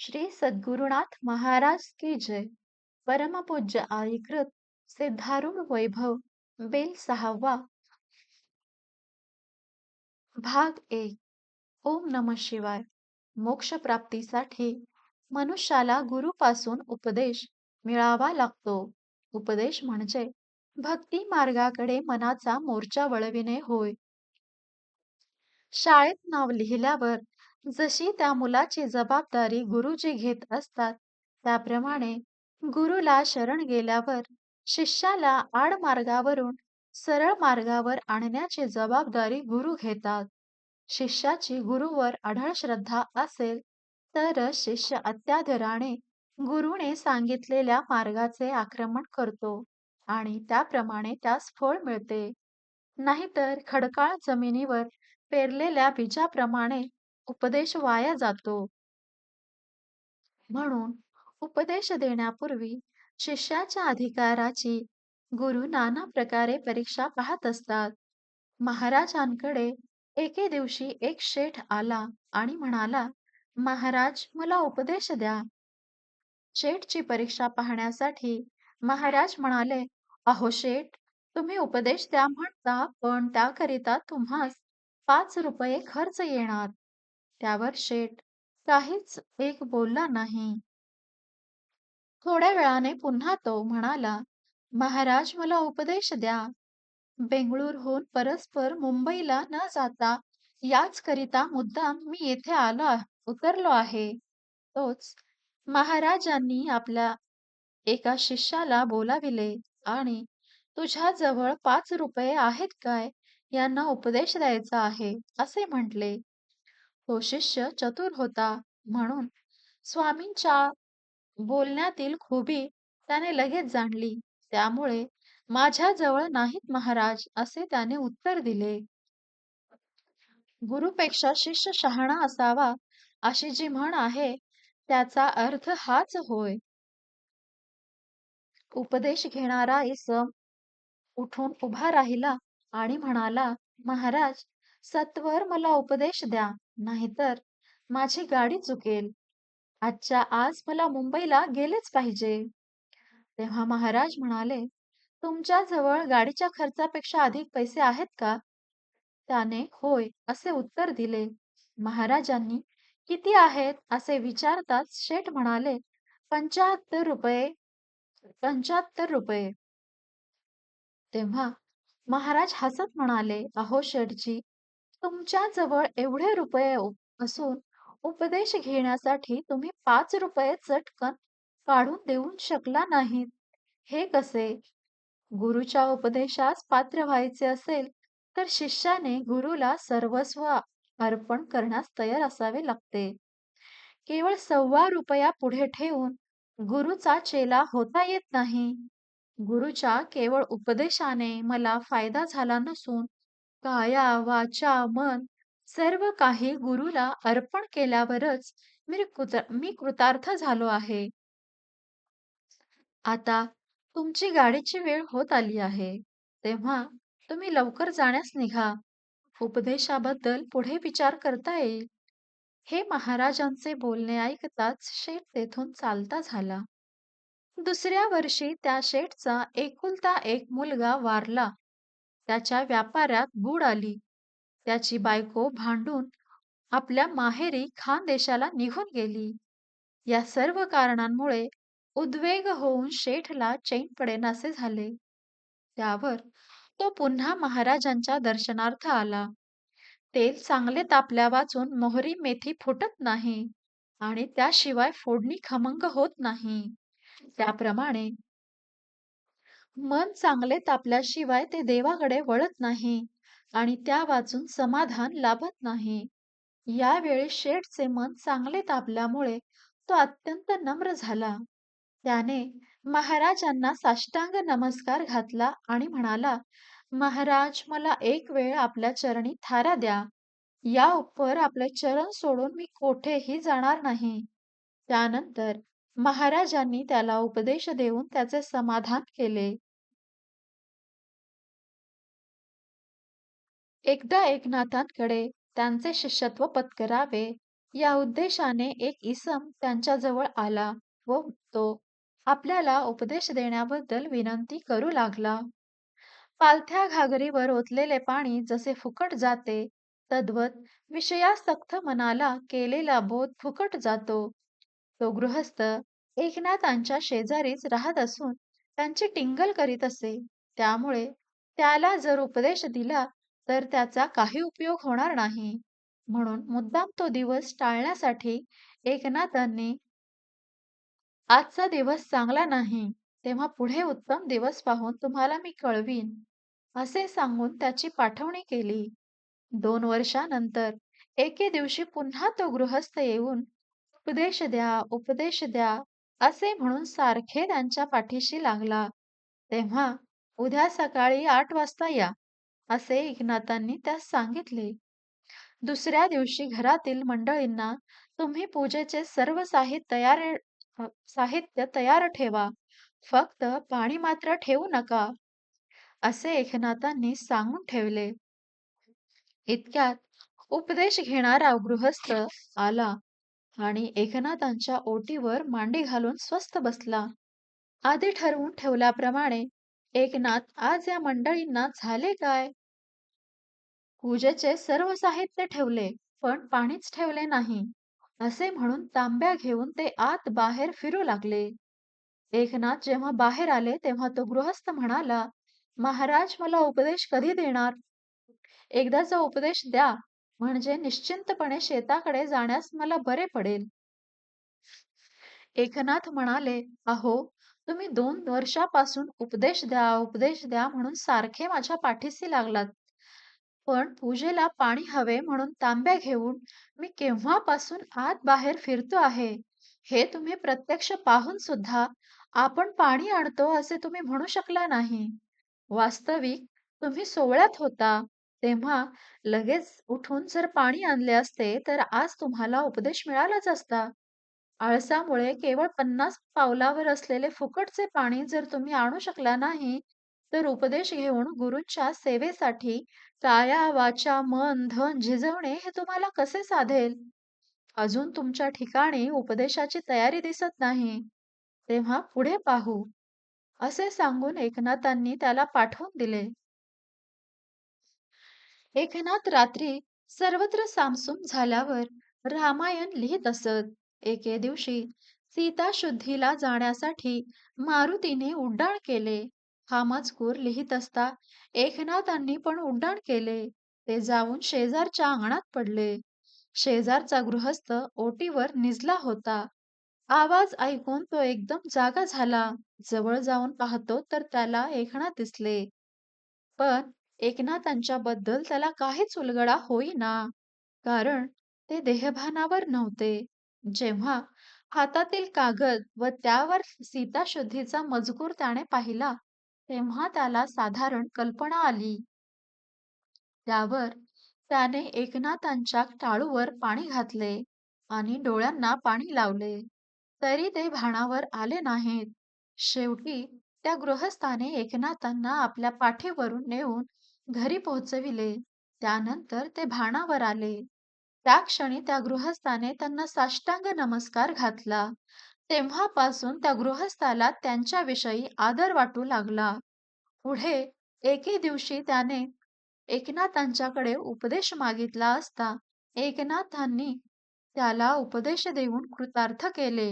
श्री सद्गुरुनाथ महाराज की जय. परमपूज्य आईकृत सिद्धारूढ वैभव बेल सहावा. भाग एक. ओम नम शिवाय. मोक्ष प्राप्तीसाठी मनुष्याला गुरुपासून उपदेश मिळावा लागतो. उपदेश म्हणजे भक्ती मार्गाकडे मनाचा मोर्चा वळविणे होय. शाळेत नाव लिहिल्यावर जशी त्या मुलाची जबाबदारी गुरुजी घेत असतात त्याप्रमाणे गुरुला शरण गेल्यावर शिष्याला आडमार्गावरून सरळ मार्गावर आणण्याची जबाबदारी गुरु घेतात. शिष्याची गुरुवर अढळ श्रद्धा असेल तरच शिष्य अत्याधराने गुरुने सांगितलेल्या मार्गाचे आक्रमण करतो आणि त्याप्रमाणे त्यास फळ मिळते. नाहीतर खडकाळ जमिनीवर पेरलेल्या बीजाप्रमाणे उपदेश वाया जातो. म्हणून उपदेश देण्यापूर्वी शिष्याच्या अधिकाराची गुरु नाना प्रकारे परीक्षा पाहत असतात. महाराजांकडे एके दिवशी एक शेठ आला आणि म्हणाला महाराज मला उपदेश द्या. शेठची परीक्षा पाहण्यासाठी महाराज म्हणाले अहो शेठ तुम्ही उपदेश द्या म्हणता पण त्याकरिता तुम्हास पाच रुपये खर्च येणार. त्यावर शेठ काहीच एक बोलला नाही. थोड्या वेळाने पुन्हा तो म्हणाला महाराज मला उपदेश द्या. बेंगळूरहून परस्पर मुंबईला न जाता याच करिता मुद्दाम मी येथे आलो उतरलो आहे. तोच महाराजांनी आपल्या एका शिष्याला बोलाविले आणि तुझ्या जवळ पाच रुपये आहेत काय? यांना उपदेश द्यायचा आहे असे म्हटले. तो शिष्य चतुर होता. म्हणून स्वामींच्या बोलण्यातील खुबी त्याने लगेच जाणली. त्यामुळे माझ्याजवळ नाहीत महाराज असे त्याने उत्तर दिले. गुरुपेक्षा शिष्य शहाणा असावा अशी जी म्हण आहे त्याचा अर्थ हाच होय. उपदेश घेणारा इसम उठून उभा राहिला आणि म्हणाला महाराज सत्वर मला उपदेश द्या. नाहीतर माझी गाडी चुकेल. आजच्या आज मला मुंबईला गेलेच पाहिजे. तेव्हा महाराज म्हणाले तुमच्या जवळ गाडीच्या खर्चापेक्षा अधिक पैसे आहेत का? त्याने होय असे उत्तर दिले. महाराजांनी किती आहेत? असे विचारताच शेठ म्हणाले पंचाहत्तर रुपये. पंचाहत्तर रुपये. तेव्हा महाराज हसत म्हणाले अहो शेठजी तुमच्या जवळ एवढे रुपये असून उपदेश घेण्यासाठी तुम्ही पाच रुपये चटकन काढून देऊन शकला नाहीत हे कसे? गुरुच्या उपदेशास पात्र व्हायचे असेल तर शिष्याने गुरुला सर्वस्व अर्पण करण्यास तयार असावे लागते. केवळ सव्वा रुपया पुढे ठेवून गुरुचा चेला होता येत नाही. गुरुच्या केवळ उपदेशाने मला फायदा झाला नसून काया वाचा मन सर्व काही गुरुला अर्पण केल्यावरच मी मी कृतार्थ झालो आहे. आता तुमची गाडीची वेळ होत आली आहे. तेव्हा तुम्ही लवकर जाण्यास निघा. उपदेशाबद्दल पुढे विचार करता येईल. हे महाराजांचे बोलणे ऐकताच शेठ तेथून चालता झाला. दुसऱ्या वर्षी त्या शेठचा एकुलता एक मुलगा वारला. त्याच्या व्यापारात बुड आली. त्याची बायको भांडून आपल्या माहेरी खान देशाला निघून गेली. या सर्व कारणांमुळे उद्वेग होऊन शेठला चैन पडेनासे झाले. त्यावर तो पुन्हा महाराजांच्या दर्शनार्थ आला. तेल चांगले तापल्या वाचून मोहरी मेथी फुटत नाही आणि त्याशिवाय फोडणी खमंग होत नाही. त्याप्रमाणे मन चांगले तापल्याशिवाय ते देवाकडे वळत नाही आणि त्या वाचून समाधान लाभत नाही. यावेळी शेठचे मन चांगले तापल्यामुळे तो अत्यंत नम्र झाला. त्याने महाराजांना साष्टांग नमस्कार घातला आणि म्हणाला महाराज मला एक वेळ आपल्या चरणी थारा द्या. या उपर आपले चरण सोडून मी कोठेही जाणार नाही. त्यानंतर महाराजांनी त्याला उपदेश देऊन त्याचे समाधान केले. एकदा एकनाथांकडे त्यांचे शिष्यत्व पत्करावे या उद्देशाने एक इसम त्यांच्याजवळ आला व तो आपल्याला उपदेश देण्याबद्दल विनंती करू लागला. पालथ्या घागरीवर ओतलेले पाणी जसे फुकट जाते, तद्वत विषयासक्त मनाला केलेला बोध फुकट जातो. तो गृहस्थ एकनाथांच्या शेजारीच राहत असून त्यांची टिंगल करीत असे. त्यामुळे त्याला जर उपदेश दिला तर त्याचा काही उपयोग होणार नाही. म्हणून मुद्दाम तो दिवस टाळण्यासाठी एकनाथांनी आजचा दिवस चांगला नाही, तेव्हा पुढे उत्तम दिवस पाहून तुम्हाला मी कळवीन, असे सांगून त्याची पाठवणी केली. दोन वर्षानंतर एके दिवशी पुन्हा तो गृहस्थ येऊन उपदेश द्या, उपदेश द्या, असे म्हणून सारखे त्यांच्या पाठीशी लागला. तेव्हा उद्या सकाळी आठ वाजता या, असे एकनाथांनी त्यास सांगितले. दुसऱ्या दिवशी घरातील मंडळींना तुम्ही पूजेचे सर्व साहित्य तयार साहित्य तयार ठेवा, फक्त पाणी मात्र ठेवू नका, असे एकनाथांनी सांगून ठेवले. इतक्यात उपदेश घेणारा गृहस्थ आला आणि एकनाथांच्या ओटीवर मांडी घालून स्वस्थ बसला. आधी ठरवून ठेवल्याप्रमाणे एकनाथ आज या मंडळींना झाले काय? पूजेचे सर्व साहित्य ठेवले, पण पाणीच ठेवले नाही, असे म्हणून तांब्या घेऊन ते आत बाहेर फिरू लागले. एकनाथ जेव्हा बाहेर आले तेव्हा तो गृहस्थ म्हणाला, महाराज मला उपदेश कधी देणार? एकदाचा उपदेश द्या, म्हणजे निश्चिंतपणे शेताकडे जाण्यास मला बरे पडेल. एकनाथ म्हणाले, अहो, तुम्ही दोन वर्षापासून उपदेश द्या, उपदेश द्या म्हणून सारखे माझ्या पाठीशी लागलात. पण पूजेला पाणी हवे म्हणून तांब्या घेऊन मी केव्हापासून आत बाहेर फिरतो आहे. हे तुम्ही प्रत्यक्ष पाहून सुद्धा आपण पाणी आणतो असे तुम्ही म्हणू शकला नाही. वास्तविक तुम्ही सोहळ्यात होता, तेव्हा लगेच उठून जर पाणी आणले असते तर आज तुम्हाला उपदेश मिळालाच असता. आळसामुळे केवळ पन्नास पावलावर असलेले फुकटचे पाणी जर तुम्ही आणू शकला नाही, तर उपदेश घेऊन गुरूंच्या सेवेसाठी काया, वाचा, मन, धन झिजवणे हे तुम्हाला कसे साधेल? अजून तुमच्या ठिकाणी उपदेशाची तयारी दिसत नाही. तेव्हा पुढे पाहू, असे सांगून एकनाथांनी त्याला पाठवून दिले. एकनाथ रात्री सर्वत्र सामसूम झाल्यावर रामायण लिहित असत. एके दिवशी सीताशुद्धीला जाण्यासाठी मारुतीने उड्डाण केले. हा मजकूर लिहित असता एकनाथांनी पण उड्डाण केले. ते जाऊन शेजारच्या अंगणात पडले. शेजारचा गृहस्थ ओटीवर निजला होता. आवाज ऐकून तो एकदम जागा झाला. जवळ जाऊन पाहतो तर त्याला एकनाथ दिसले. पण एकनाथांच्या बद्दल त्याला काहीच उलगडा होईना, कारण ते देहभानावर नव्हते. जेव्हा हातातील कागद व त्यावर सीताशुद्धीचा मजकूर त्याने पाहिला, तेव्हा त्याला साधारण कल्पना आली. त्यावर त्याने एकनाथांच्या टाळूवर पाणी घातले आणि डोळ्यांना पाणी लावले, तरी ते भाणावर आले नाहीत. शेवटी त्या गृहस्थाने एकनाथांना आपल्या पाठीवरून नेऊन घरी पोहोचविले. त्यानंतर ते भाणावर आले. त्या क्षणी त्या गृहस्थाने त्यांना साष्टांग नमस्कार घातला. तेव्हापासून त्या गृहस्थाला त्यांच्याविषयी आदर वाटू लागला. पुढे एके दिवशी त्याने एकनाथांच्याकडे उपदेश मागितला असता एकनाथांनी त्याला उपदेश देऊन कृतार्थ केले.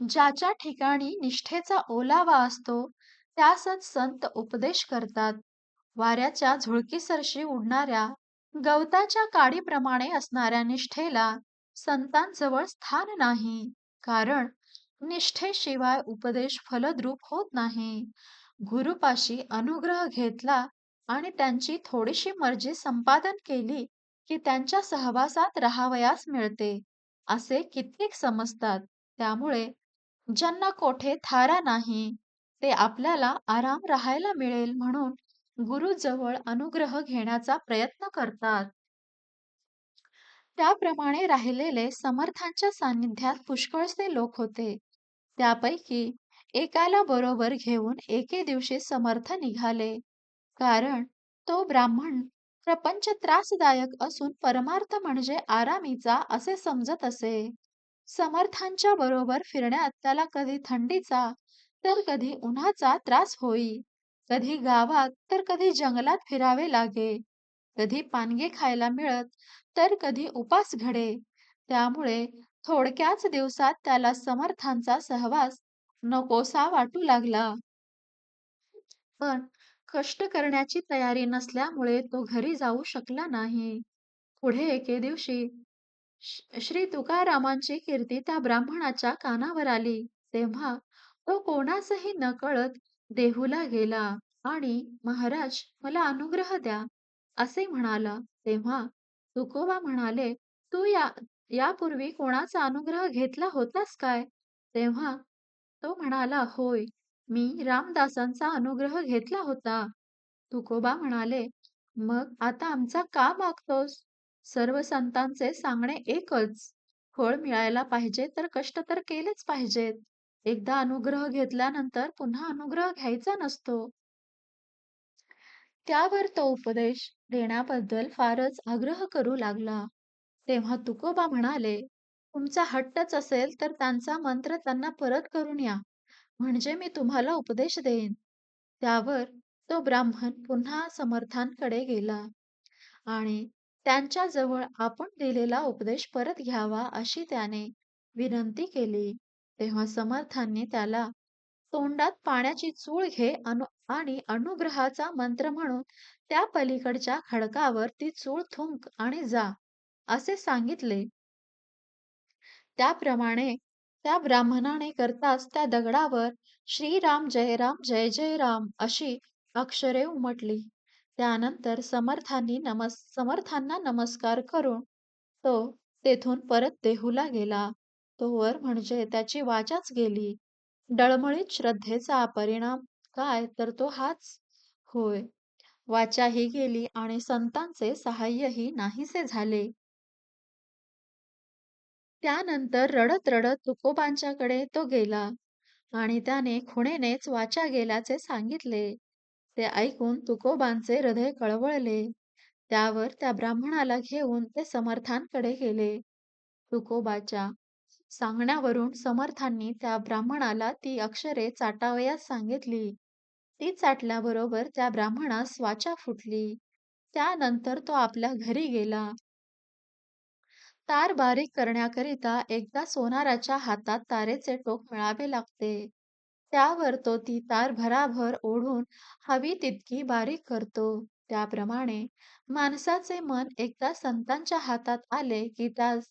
ज्याच्या ठिकाणी निष्ठेचा ओलावा असतो त्यासच संत उपदेश करतात. वाऱ्याच्या झुळकीसरशी उडणाऱ्या गवताच्या काडीप्रमाणे असणाऱ्या निष्ठेला संतांजवळ स्थान नाही. कारण निष्ठेशिवाय उपदेश फलद्रूप होत नाही. गुरुपाशी अनुग्रह घेतला आणि त्यांची थोडीशी मर्जी संपादन केली की त्यांच्या सहवासात राहावयास मिळते, असे कित्येक समजतात. त्यामुळे ज्यांना कोठे थारा नाही, ते आपल्याला आराम राहायला मिळेल म्हणून गुरुजवळ अनुग्रह घेण्याचा प्रयत्न करतात. त्याप्रमाणे राहिलेले समर्थांच्या सान्निध्यात पुष्कळसे लोक होते. त्यापैकी एकाला बरोबर घेऊन एके दिवशी समर्थ निघाले. कारण तो ब्राह्मण प्रपंच त्रासदायक असून परमार्थ म्हणजे आरामीचा असे समजत असे. समर्थांच्या बरोबर फिरण्यात त्याला कधी थंडीचा तर कधी उन्हाचा त्रास होई. कधी गावात तर कधी जंगलात फिरावे लागे. कधी पानगे खायला मिळत तर कधी उपास घडे. त्यामुळे थोडक्याच दिवसात त्याला समर्थांचा सहवास नकोसा वाटू लागला. पण कष्ट करण्याची तयारी नसल्यामुळे तो घरी जाऊ शकला नाही. पुढे एके दिवशी श्री तुकारामांची कीर्ती त्या ब्राह्मणाच्या कानावर आली. तेव्हा तो कोणासही नकळत देहूला गेला आणि महाराज मला अनुग्रह द्या असे म्हणाला. तेव्हा तुकोबा म्हणाले, तू या यापूर्वी कोणाचा अनुग्रह घेतला होतास काय? तेव्हा तो म्हणाला, होय, मी रामदासांचा अनुग्रह घेतला होता. तुकोबा म्हणाले, मग आता आमचा का मागतोस? सर्व संतांचे सांगणे एकच. फळ मिळायला पाहिजे तर कष्ट तर केलेच पाहिजेत. एकदा अनुग्रह घेतल्यानंतर पुन्हा अनुग्रह घ्यायचा नसतो. त्यावर तो उपदेश देण्याबद्दल फारच आग्रह करू लागला. तेव्हा तुकोबा म्हणाले, तुमचा हट्टच असेल तर त्यांचा मंत्र त्यांना परत करून या, म्हणजे मी तुम्हाला उपदेश देईन. त्यावर तो ब्राह्मण पुन्हा समर्थांकडे गेला आणि त्यांच्याजवळ आपण दिलेला उपदेश परत घ्यावा अशी त्याने विनंती केली. तेव्हा समर्थांनी त्याला तोंडात पाण्याची चूळ घे अनु आणि अनुग्रहाचा मंत्र म्हणून त्या पलीकडच्या खडकावर ती चूळ थुंक आणि जा, असे सांगितले. त्याप्रमाणे त्या ब्राह्मणाने करताच त्या दगडावर श्रीराम जय राम जय जय राम अशी अक्षरे उमटली. त्यानंतर समर्थांनी नमस समर्थांना नमस्कार करून तो तेथून परत देहूला गेला. तोवर म्हणजे त्याची वाचाच गेली. डळमळीत श्रद्धेचा परिणाम काय तर तो हाच होय. वाचाही गेली आणि संतांचे सहाय्यही नाहीसे झाले. त्यानंतर रडत रडत तुकोबांच्याकडे तो गेला आणि त्याने खुणेनेच वाचा गेल्याचे सांगितले. ते ऐकून तुकोबांचे हृदय कळवळले. त्यावर त्या ब्राह्मणाला घेऊन ते समर्थांकडे गेले. तुकोबाच्या सांगण्यावरून समर्थांनी त्या ब्राह्मणाला ती अक्षरे चाटावयास सांगितली. ती चाटल्याबरोबर त्या ब्राह्मणास वाचा फुटली. त्यानंतर तो आपल्या घरी गेला. तार बारीक करण्याकरिता एकदा सोनाराच्या हातात तारेचे टोक मिळावे लागते. त्यावर तो ती तार भराभर ओढून हवी तितकी बारीक करतो. त्याप्रमाणे माणसाचे मन एकदा संतांच्या हातात आले की त्यास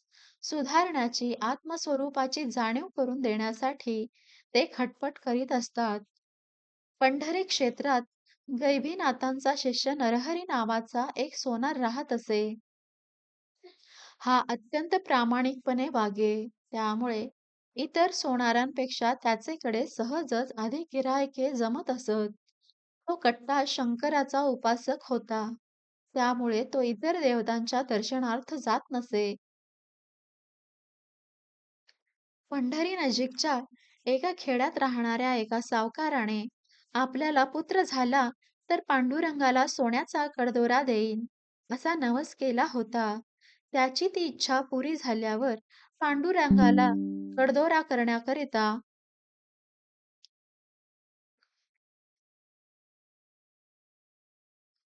सुधारण्याची, आत्मस्वरूपाची जाणीव करून देण्यासाठी ते खटपट करीत असतात. पंढरी क्षेत्रात गैबीनाथांचा शिष्य नरहरी नावाचा एक सोनार राहत असे. हा अत्यंत प्रामाणिकपणे वागे. त्यामुळे इतर सोनारांपेक्षा त्याचेकडे सहजच अधिक गिऱ्हाईके जमत असत. तो कट्टा शंकराचा उपासक होता. त्यामुळे तो इतर देवतांच्या दर्शनार्थ जात नसे. पंढरी नजीकच्या एका खेड्यात राहणाऱ्या एका सावकाराने आपल्याला पुत्र झाला तर पांडुरंगाला सोन्याचा कडदोरा देईन असा नवस केला होता. त्याची ती इच्छा पुरी झाल्यावर पांडुरंगाला कडदोरा करण्याकरिता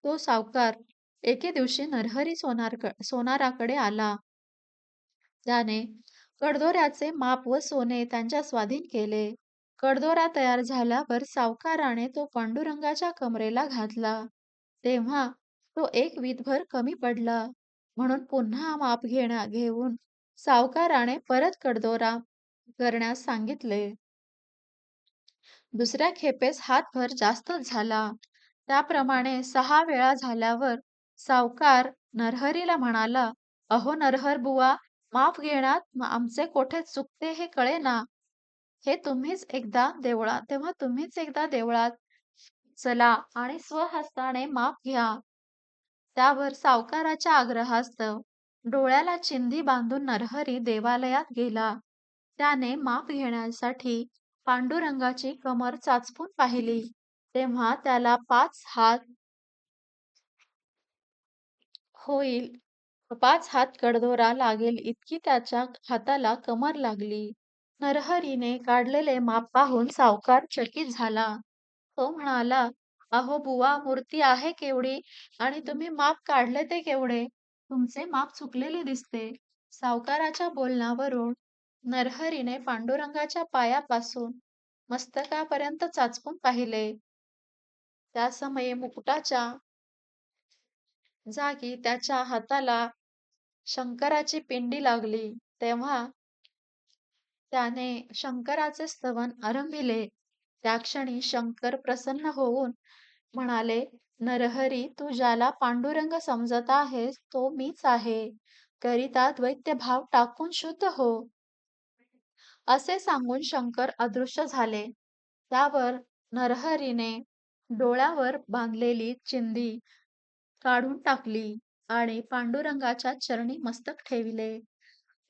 तो सावकार एके दिवशी नरहरी सोनार सोनाराकडे आला. त्याने कडदोऱ्याचे माप व सोने त्यांच्या स्वाधीन केले. कडदोरा तयार झाल्यावर सावकाराने तो पांडुरंगाच्या कमरेला घातला. तेव्हा तो एक वीतभर कमी पडला. म्हणून पुन्हा माप घेण्या घेऊन सावकाराने परत कडदोरा करण्यास सांगितले. दुसऱ्या खेपेस हातभर जास्तच झाला. त्याप्रमाणे सहा वेळा झाल्यावर सावकार नरहरीला म्हणाला, अहो नरहर बुवा, माफ घेण्यात म- आमचे कोठे चुकते हे कळेना. हे तुम्हीच एकदा देवळात तेव्हा तुम्हीच एकदा देवळात चला आणि स्वहस्ताने माफ घ्या. त्यावर सावकाराच्या आग्रहास्तव डोळ्याला चिंधी बांधून नरहरी देवालयात गेला. त्याने माप घेण्यासाठी पांडुरंगाची कमर चाचपून पाहिली. तेव्हा त्याला पाच हात होईल. पाच हात कडदोरा लागेल इतकी त्याच्या हाताला कमर लागली. नरहरीने काढलेले माप पाहून सावकार चकित झाला. तो म्हणाला, अहो बुवा मूर्ती आहे केवढी आणि तुम्ही माप काढले ते केवढे? तुमचे माप चुकलेले दिसते. सावकाराच्या बोलण्यावरून नरहरीने पांडुरंगाच्या पायापासून मस्तकापर्यंत चाचपून पाहिले. त्या समये मुकुटाच्या जागी त्याच्या हाताला शंकराची पिंडी लागली. तेव्हा त्याने शंकराचे स्तवन आरंभिले. त्या क्षणी शंकर प्रसन्न होऊन म्हणाले, नरहरी तू ज्याला पांडुरंग समजत आहेस तो मीच आहे. करिता द्वैत्य भाव टाकून शुद्ध हो. असे सांगून शंकर अदृश्य झाले. त्यावर नरहरीने डोळ्यावर बांधलेली चिंधी काढून टाकली आणि पांडुरंगाच्या चरणी मस्तक ठेविले.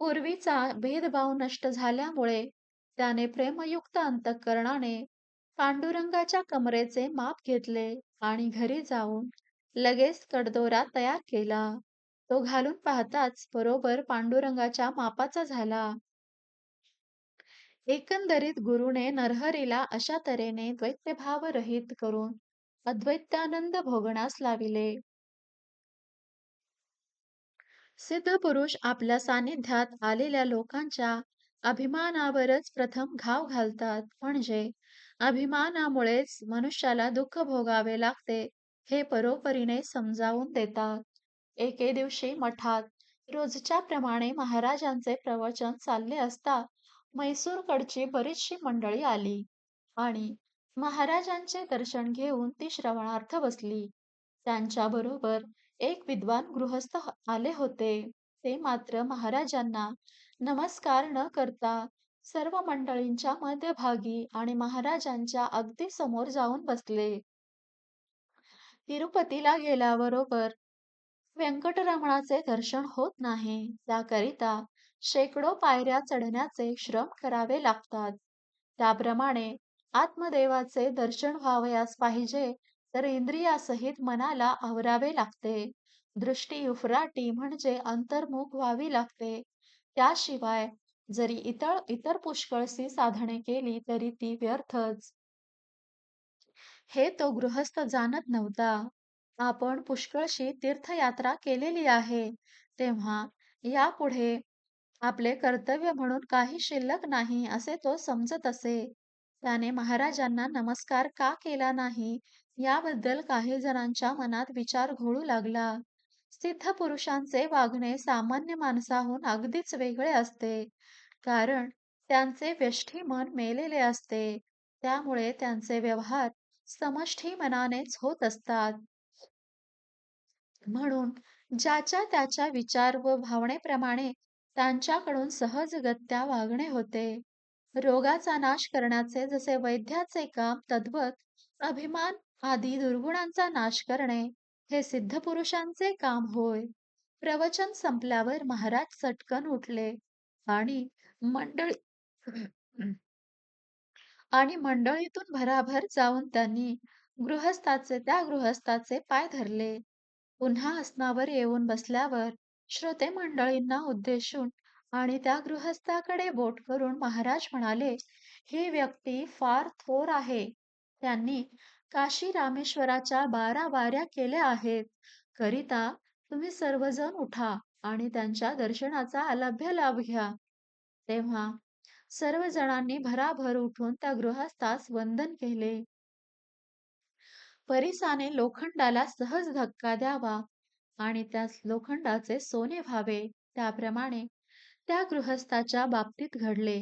पूर्वीचा भेदभाव नष्ट झाल्यामुळे त्याने प्रेमयुक्त अंतःकरणाने पांडुरंगाच्या कमरेचे माप घेतले आणि घरी जाऊन लगेच कडदोरा तयार केला. तो घालून पाहताच बरोबर पांडुरंगाच्या मापाचा झाला. एकंदरीत गुरुने नरहरीला अशा तऱ्हेने द्वैतभाव रहित करून अद्वैतानंद भोगण्यास लाविले. सिद्ध पुरुष आपल्या सानिध्यात आलेल्या लोकांच्या अभिमानावरच प्रथम घाव घालतात. म्हणजे अभिमानामुळेच मनुष्याला दुःख भोगावे लागते हे परोपरीने समजावून देतात. एके दिवशी मठात रोजच्या प्रमाणे महाराजांचे प्रवचन चालले असता म्हैसूरकडची बरीचशी मंडळी आली आणि महाराजांचे दर्शन घेऊन ती श्रवणार्थ बसली. त्यांच्याबरोबर एक विद्वान गृहस्थ आले होते. ते मात्र महाराजांना नमस्कार न करता सर्व मंडळींच्या मध्यभागी आणि महाराजांच्या अगदी समोर जाऊन बसले. तिरुपतीला गेल्याबरोबर व्यंकटरमणाचे दर्शन होत नाही त्याकरिता शेकडो पायऱ्या चढण्याचे श्रम करावे लागतात. त्याप्रमाणे आत्मदेवाचे दर्शन व्हावयास पाहिजे तर इंद्रियासहित मनाला आवरावे लागते. दृष्टी उफराटी म्हणजे अंतर्मुख व्हावी लागते. त्याशिवाय जरी इतर इतर पुष्कळशी साधने केली तरी ती व्यर्थच. हे तो गृहस्थ जाणत नव्हता. आपण पुष्कळशी तीर्थयात्रा केलेली आहे, तेव्हा यापुढे आपले कर्तव्य म्हणून काही शिल्लक नाही असे तो समजत असे. त्याने महाराजांना नमस्कार का केला नाही याबद्दल काही जणांच्या मनात विचार घोळू लागला. सिद्ध पुरुषांचे वागणे सामान्य माणसाहून अगदीच वेगळे असते. कारण त्यांचे व्यष्ठी मन मेलेले असते. त्यामुळे त्यांचे व्यवहार समष्ठी मनानेच होत असतात. म्हणून ज्याच्या त्याच्या विचार व भावनेप्रमाणे त्यांच्याकडून सहजगत्या वागणे होते. रोगाचा नाश करण्याचे जसे वैद्याचे काम तद्वत अभिमान आदी दुर्गुणांचा नाश करणे हे सिद्ध पुरुषांचे काम होय. प्रवचन संपल्यावर महाराज चटकन उठले आणि मंडळी आणि मंडळीतून भराभर जाऊन त्यांनी गृहस्थाचे त्या गृहस्थाचे पाय धरले. पुन्हा आसनावर येऊन बसल्यावर श्रोते मंडळींना उद्देशून आणि त्या गृहस्थाकडे बोट करून महाराज म्हणाले, ही व्यक्ती फार थोर आहे. त्यांनी काशी रामेश्वराच्या बारा वाऱ्या केल्या आहेत. करिता तुम्ही सर्वजण उठा आणि त्यांच्या दर्शनाचा अलभ्य लाभ घ्या. तेव्हा सर्व जणांनी भराभर उठून त्या गृहस्थास वंदन केले. परिसाने लोखंडाला सहज धक्का द्यावा आणि त्या लोखंडाचे सोने व्हावे त्याप्रमाणे त्या गृहस्थाच्या बाबतीत घडले.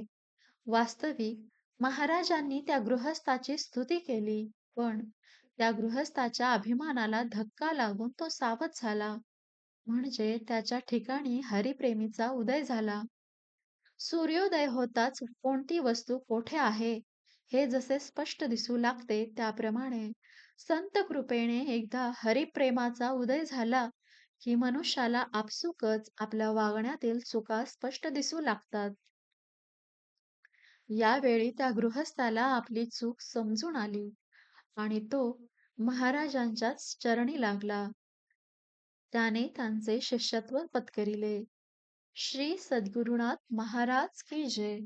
वास्तविक महाराजांनी त्या गृहस्थाची स्तुती केली, पण त्या गृहस्थाच्या अभिमानाला धक्का लागून तो सावध झाला. म्हणजे त्याच्या ठिकाणी हरिप्रेमीचा उदय झाला. सूर्योदय होताच कोणती वस्तू कोठे आहे हे जसे स्पष्ट दिसू लागते त्याप्रमाणे संत कृपेने एकदा हरिप्रेमाचा उदय झाला की मनुष्याला आपसुकच आपल्या वागण्यातील चुका स्पष्ट दिसू लागतात. यावेळी त्या गृहस्थाला आपली चूक समजून आली आणि तो महाराजांच्याच चरणी लागला. त्याने त्यांचे शिष्यत्व पत्करिले. श्री सद्गुरुनाथ महाराज की जय.